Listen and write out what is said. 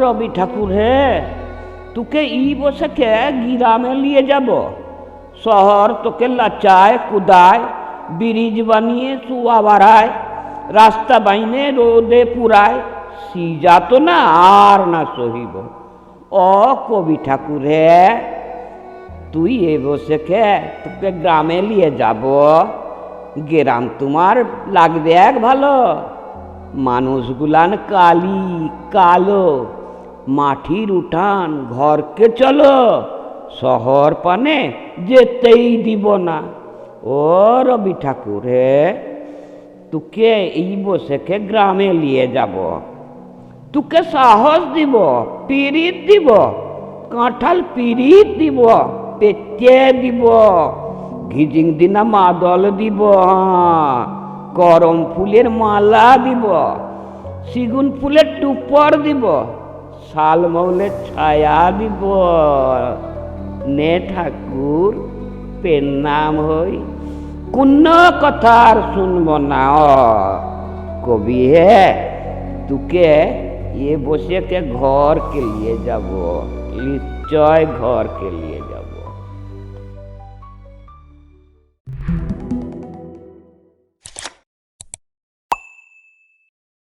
রবি ঠাকুর হে, তোকে ই বসেকে গ্রামে নিয়ে যাব? শহর তোকে লাচায়, কুদায়, ব্রিজ বানিয়ে শুয়া বাড়ায়, রাস্তা বাইনে রোদে পুরায়, সিজা তো না আর না সহিব। ও কবি ঠাকুর হে, তুই এ বসে খে তোকে গ্রামে নিয়ে যাব? গ্রাম তোমার লাগবে এক ভালো। মানুষগুলান কালি, কালো। মাটির উঠান, ঘরকে চলো। শহর পানে যেতেই দিব না। ও রবি ঠাকুর হে তোকে এই বসেকে গ্রামে নিয়ে যাব। তোকে সাহস দিব, পিরিত দিব, কাঁঠাল পিরিত দিব পেটে দিব, ঘিজিং দিনা মাদল দিব। হ্যাঁ। গরম ফুলের মালা দিব, সিগুন ফুলের টুপর দিব শালমৌলের ছায়া দিব। নে ঠাকুর, পেন নাম হই কোন কথা আর শুনব না কবি হে, তুকে এ বসে কে ঘর কে যাব, নিশ্চয় ঘর কে যাব।